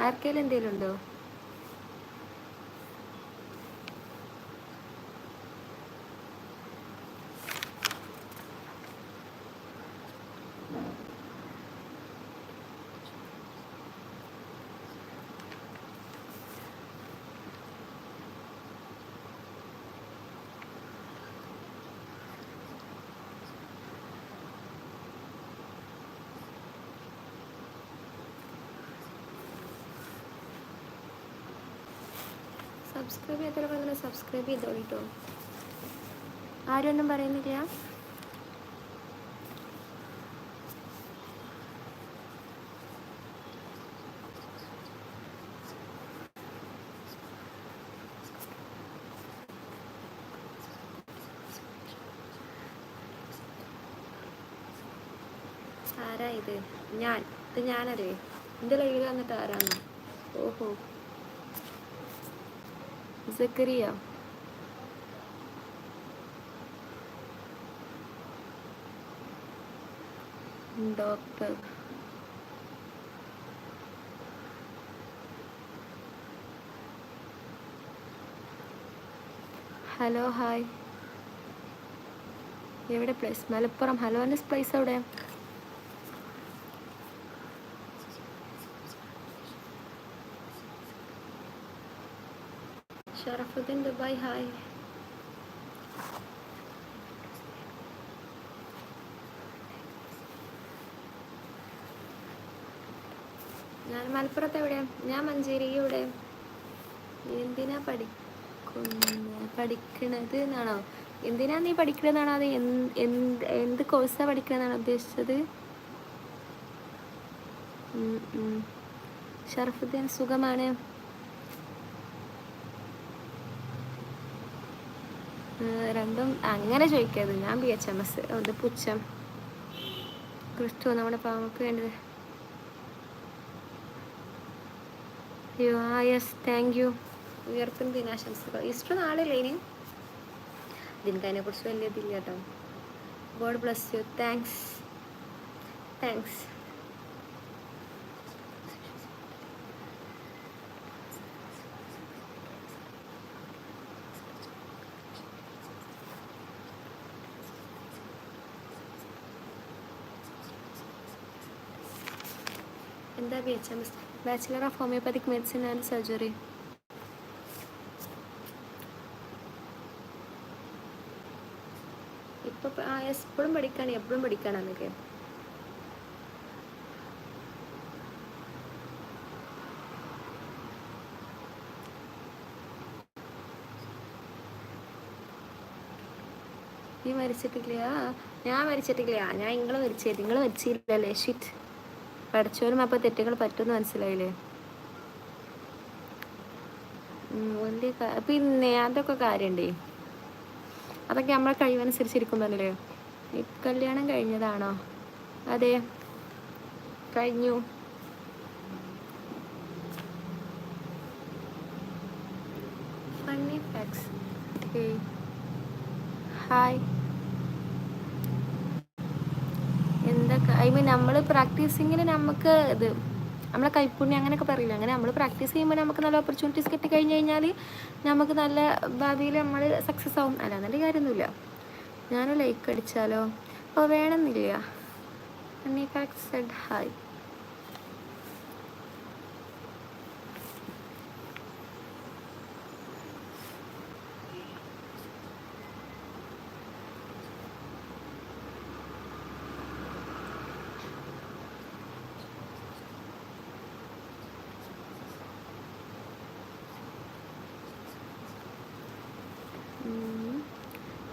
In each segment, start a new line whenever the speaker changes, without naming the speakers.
ആർക്കെങ്കിലും എന്തെങ്കിലും ഉണ്ടോ സബ്സ്ക്രൈബ് ചെയ്യാത്തവരൊക്കെ സബ്സ്ക്രൈബ് ചെയ്തോളിട്ടോ ആരും ഒന്നും പറയുന്നില്ല? ആരാ ഇത്? ഞാൻ ഇത് ഞാനല്ലേ? എന്റെ ലൈവിൽ വന്നിട്ട് ആരാണ്? ഓഹോ. സക്കറിയ ഡോക്ടർ ഹലോ ഹായ് എവിടെ പ്ലേസ് മലപ്പുറം. ഹലോ എന്റെ പ്ലേസ് എവിടെ? ഷറഫുദ്ദീൻ ദുബായ് ഹായ് ഞാൻ മലപ്പുറത്ത് എവിടെയാ ഞാൻ മഞ്ചേരി ഇവിടെ എന്തിനാ പഠിക്കുന്ന? പഠിക്കണത് എന്നാണോ? എന്തിനാ നീ പഠിക്കണതെന്നാണോ അത് എന്ത് എന്ത് കോഴ്സാണ് പഠിക്കണമെന്നാണ് ഉദ്ദേശിച്ചത്. ഷറഫുദ്ദീൻ സുഖമാണ്. രണ്ടും അങ്ങനെ ചോദിക്കരുത്. ഞാൻ ബി എച്ച് എം എസ് അത് പുച്ഛം. ക്രിസ്തു നമ്മുടെ പാവക്ക് വേണ്ടത്. അയ്യോ ആ യെസ് താങ്ക് യു ഉയർപ്പിന് ദിനാശംസകൾ. ഈസ്റ്റർ നാളില്ലേ ഇനി? ഇതിനക്ക് കുറിച്ച് വലിയ ഇതില്ല കേട്ടോ. God bless you thanks thanks എന്താ B H M S bachelor of homoeopathic medicine and surgery. ഇപ്പൊ പ- ആ എപ്പോഴും പഠിക്കാണ് എപ്പോഴും പഠിക്കാണെന്നൊക്കെ നീ മരിച്ചിട്ടില്ല? ഞാൻ മരിച്ചിട്ടില്ല? ഞാൻ നിങ്ങൾ മരിച്ചേ നിങ്ങൾ മരിച്ചില്ലല്ലേ? ഷിറ്റ് പഠിച്ചവനും അപ്പോൾ തെറ്റുകൾ പറ്റുമെന്ന് മനസ്സിലായില്ലേ? പിന്നെ അതൊക്കെ കാര്യണ്ടേ? അതൊക്കെ നമ്മളെ കഴിവനുസരിച്ചിരിക്കും ഈ കല്യാണം കഴിഞ്ഞതാണോ? അതെ. കഴിഞ്ഞു. Funny facts hi I mean നമ്മൾ പ്രാക്ടീസിങ്ങിന് നമുക്ക് ഇത് നമ്മളെ കൈപ്പുണ്യം അങ്ങനെയൊക്കെ പറയില്ല? അങ്ങനെ നമ്മൾ പ്രാക്ടീസ് ചെയ്യുമ്പോൾ നമുക്ക് നല്ല ഓപ്പർച്യൂണിറ്റീസ് കിട്ടി കഴിഞ്ഞ് കഴിഞ്ഞാൽ നമുക്ക് നല്ല ഭാവിയിൽ നമ്മൾ സക്സസ് ആവും. അല്ല കാര്യമൊന്നുമില്ല. ഞാനും ലൈക്ക് അടിച്ചാലോ? അപ്പോൾ വേണമെന്നില്ല. സെഡ് ഹായ്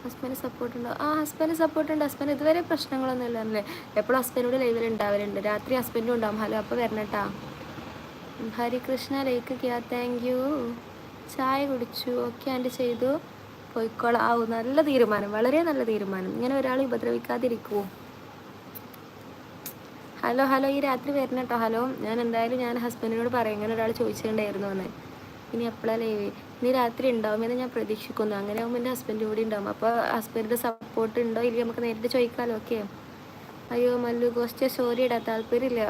ഹസ്ബൻഡ് സപ്പോർട്ട് ഉണ്ടോ? ആ ഹസ്ബൻഡ് സപ്പോർട്ട് ഉണ്ട്. ഹസ്ബൻഡ് ഇതുവരെ പ്രശ്നങ്ങളൊന്നും ഇല്ലല്ലേ എപ്പോഴും ഹസ്ബൻഡോട് ലൈവിൽ ഉണ്ടാവലുണ്ട് രാത്രി ഹസ്ബൻഡും ഉണ്ടാവും. ഹലോ അപ്പോൾ വരണട്ടാ. ഹരികൃഷ്ണ ലൈക്ക് ക്യാ താങ്ക് യു ചായ കുടിച്ചു. ഓക്കെ ആൻഡ് ചെയ്തു. പോയിക്കോളാം. നല്ല തീരുമാനം. വളരെ നല്ല തീരുമാനം. ഇങ്ങനെ ഒരാൾ ഉപദ്രവിക്കാതിരിക്കുമോ ഹലോ ഹലോ ഈ രാത്രി വരണം കേട്ടോ ഹലോ ഞാൻ എന്തായാലും ഞാൻ ഹസ്ബൻഡിനോട് പറയും. ഇങ്ങനെ ഒരാൾ ചോദിച്ചിട്ടുണ്ടായിരുന്നു എന്ന് ഇനി എപ്പോഴാണ് ലൈവ് ഇനി രാത്രി ഉണ്ടാവും ഉണ്ടാവുമെന്ന് ഞാൻ പ്രതീക്ഷിക്കുന്നു. അങ്ങനെ ആകുമ്പോൾ എന്റെ ഹസ്ബൻഡ് കൂടി ഉണ്ടാവും അപ്പോൾ ഹസ്ബൻഡിന്റെ സപ്പോർട്ട് ഉണ്ടോ ഇല്ലെങ്കിൽ നമുക്ക് നേരിട്ട് ചോദിക്കാമല്ലോ ഓക്കെ അയ്യോ മല്ലു ഗോസ്റ്റ് സോറി ഇടാ താല്പര്യമില്ല.